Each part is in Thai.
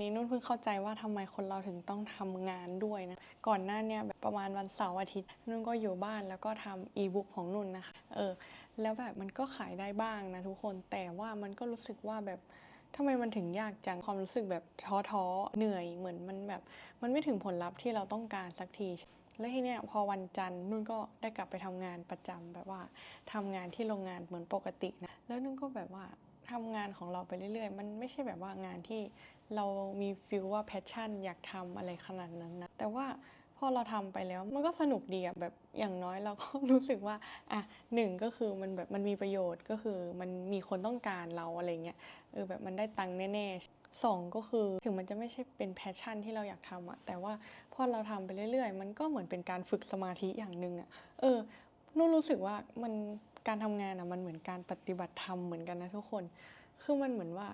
นี้นุ่นเพิ่งเข้าใจว่าทำไมคนเราถึงต้องทำงานด้วยนะ ก่อนหน้าเนี้ยแบบประมาณวันเสาร์อาทิตย์นุ่นก็อยู่บ้านแล้วก็ทำอีบุ๊กของนุ่นนะคะ เออ แล้วแบบมันก็ขายได้บ้างนะทุกคน แต่ว่ามันก็รู้สึกว่าแบบทำไมมันถึงยากจัง ความรู้สึกแบบท้อๆ เหนื่อย เหมือนมันแบบ มันไม่ถึงผลลัพธ์ที่เราต้องการสักที แล้วทีเนี้ยพอวันจันทร์นุ่นก็ได้กลับไปทำงานประจำแบบว่าทำงานที่โรงงานเหมือนปกตินะ แล้วนุ่นก็แบบว่าทำงานของเราไปเรื่อยๆ มันไม่ใช่แบบว่างานที่ เรามีฟิลว่าแพชชั่น อยากทำอะไรขนาดนั้นนะแต่ว่าพอเราทำไปแล้วมันก็สนุกดีอะแบบอย่างน้อยเราก็รู้สึกว่าอะหนึ่งก็คือมันแบบมันมีประโยชน์ก็คือมันมีคนต้องการเราอะไรเงี้ยเออแบบมันได้ตังค์แน่ๆสองก็คือถึงมันจะไม่ใช่เป็นแพชชั่นที่เราอยากทำอะแต่ว่าพอเราทำไปเรื่อยๆ มันก็เหมือนเป็นการฝึกสมาธิอย่างหนึ่งอะเออนุ่นรู้สึกว่ามันการทำงานอะมันเหมือนการปฏิบัติธรรมเหมือนกันนะทุกคน คือมันเหมือนว่า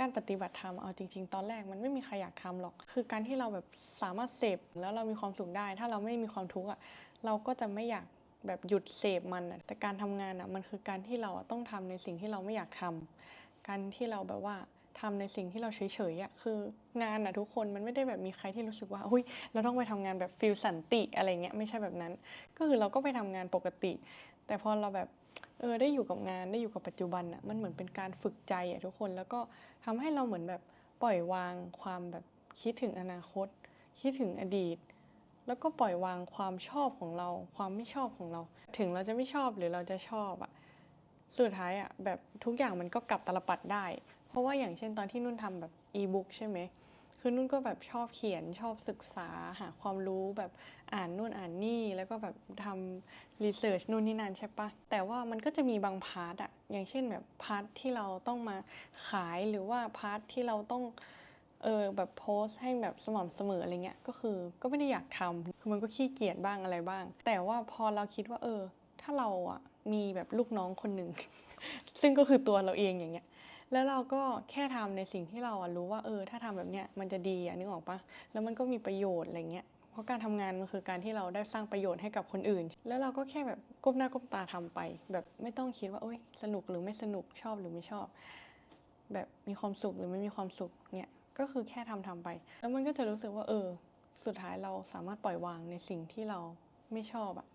การปฏิบัติธรรมเอาจริง ๆ ตอนแรกมันไม่มีใครอยากทำหรอก คือการที่เราแบบสามารถเสพแล้วเรามีความสุขได้ ถ้าเราไม่มีความทุกข์อะเราก็จะไม่อยากแบบหยุดเสพมันอะแต่การทำงานอะมันคือการที่เราต้องทำในสิ่งที่เราไม่อยากทำการที่เราแบบว่าทำในสิ่งที่เราเฉยๆอะคืองานอะทุกคนมันไม่ได้แบบมีใครที่รู้สึกว่าอุ้ยเราต้องไปทำงานแบบฟิลสันติอะไรเงี้ยไม่ใช่แบบนั้น ก็คือเราก็ไปทำงานปกติ แต่พอเราแบบ เออได้อยู่กับงานได้อยู่กับปัจจุบันอะมันเหมือนเป็นการฝึกใจอะทุกคนแล้วก็ทำให้เราเหมือนแบบปล่อยวางความแบบคิดถึงอนาคต คิดถึงอดีต แล้วก็ปล่อยวางความชอบของเรา ความไม่ชอบของเรา ถึงเราจะไม่ชอบหรือเราจะชอบอะสุดท้ายอะแบบทุกอย่างมันก็กลับตลปัดได้ เพราะว่าอย่างเช่นตอนที่นุ่นทำแบบอีบุ๊กใช่ไหม คือนุ่นก็แบบชอบเขียนชอบศึกษาหาความรู้แบบอ่านนู่นอ่านนี่ แล้วก็แบบทำรีเสิร์ชนู่นนี่นั่นใช่ปะแต่ว่ามันก็จะมีบางพาร์ทอะอย่างเช่นแบบพาร์ทที่เราต้องมาขายหรือว่าพาร์ทที่เราต้องเออแบบโพสต์ให้แบบสม่ำเสมออะไรเงี้ยก็คือก็ไม่ได้อยากทำคือมันก็ขี้เกียจบ้างอะไรบ้าง แต่ว่าพอเราคิดว่าเออ ถ้าเราอะมีแบบลูกน้องคนหนึ่ง ซึ่งก็คือตัวเราเองอย่างเงี้ย แล้วเราก็แค่ทำในสิ่งที่เราอะรู้ว่าเออ ถ้าทำแบบเนี้ยมันจะดีอะนึกออกปะแล้วมันก็มีประโยชน์อะไรเงี้ยเพราะการทำงานมันคือการที่เราได้สร้างประโยชน์ให้กับคนอื่น แล้วเราก็แค่แบบก้มหน้าก้มตาทำไป แบบไม่ต้องคิดว่าโอ๊ยสนุกหรือไม่สนุกชอบหรือไม่ชอบ แบบมีความสุขหรือไม่มีความสุขเนี่ยก็คือแค่ทำทำไป แล้วมันก็จะรู้สึกว่าเออ สุดท้ายเราสามารถปล่อยวางในสิ่งที่เราไม่ชอบอะ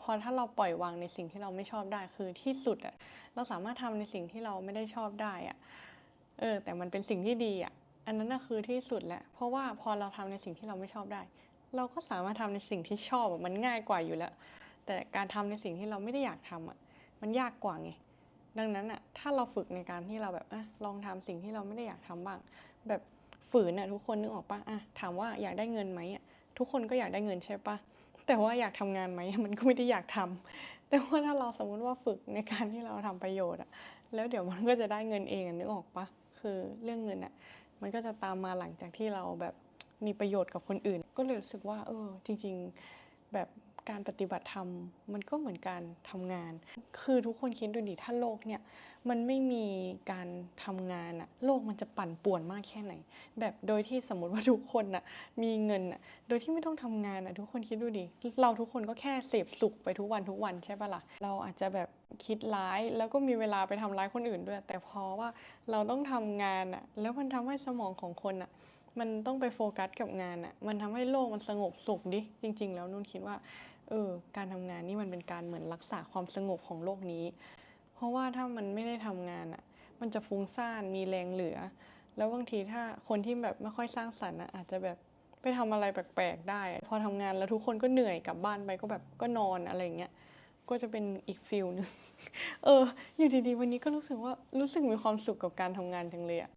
พอถ้าเราปล่อยวางในสิ่งที่เราไม่ชอบได้คือที่สุดอะเราสามารถทำในสิ่งที่เราไม่ได้ชอบได้อะเออ แต่มันเป็นสิ่งที่ดีอะอันนั้นน่ะคือที่สุดแหละเพราะว่าพอเราทำในสิ่งที่เราไม่ชอบได้ เราก็สามารถทำในสิ่งที่ชอบมันง่ายกว่าอยู่แล้ว แต่การทำในสิ่งที่เราไม่ได้อยากทำอะมันยากกว่าไงดังนั้นอะถ้าเราฝึกในการที่เราแบบอะลองทำสิ่งที่เราไม่ได้อยากทำบ้าง แบบฝืนอะทุกคนนึกออกปะอะถามว่าอยากได้เงินไหมอะทุกคนก็อยากได้เงินใช่ปะ แต่ว่าอยากทำงานไหมมันก็ไม่ได้อยากทำแต่ว่าถ้าเราสมมุติว่าฝึกในการที่เราทำประโยชน์อะแล้วเดี๋ยวมันก็จะได้เงินเองนึกออกปะคือเรื่องเงินอะมันก็จะตามมาหลังจากที่เราแบบมีประโยชน์กับคนอื่น ก็เลยรู้สึกว่า เออ จริง ๆ แบบ การปฏิบัติธรรมมันก็เหมือนการทำงาน คือทุกคนคิดดูดิถ้าโลกเนี่ยมันไม่มีการทำงานอะโลกมันจะปั่นป่วนมากแค่ไหน แบบโดยที่สมมติว่าทุกคนน่ะมีเงินน่ะโดยที่ไม่ต้องทำงานน่ะทุกคนคิดดูดิเราทุกคนก็แค่เสพสุขไปทุกวันทุกวันใช่ปะล่ะเราอาจจะแบบคิดร้ายแล้วก็มีเวลาไปทำร้ายคนอื่นด้วย แต่พราะว่าเราต้องทำงานน่ะแล้วมันทำให้สมองของคนน่ะมันต้องไปโฟกัสกับงานน่ะมันทำให้โลกมันสงบสุขดิจริง ๆ แล้วนุ่นคิดว่า เออการทำงานนี่มันเป็นการเหมือนรักษาความสงบของโลกนี้ เพราะว่าถ้ามันไม่ได้ทำงานอะ มันจะฟุ้งซ่านมีแรงเหลือ แล้วบางทีถ้าคนที่แบบไม่ค่อยสร้างสรรค์อะอาจจะแบบไปทำอะไรแปลกๆได้ พอทำงานแล้วทุกคนก็เหนื่อยกลับบ้านไปก็แบบก็นอนอะไรอย่างเงี้ยก็จะเป็นอีกฟิลนึงเออ อยู่ดีๆ วันนี้ก็รู้สึกว่ารู้สึกมีความสุขกับการทำงานจังเลยอะ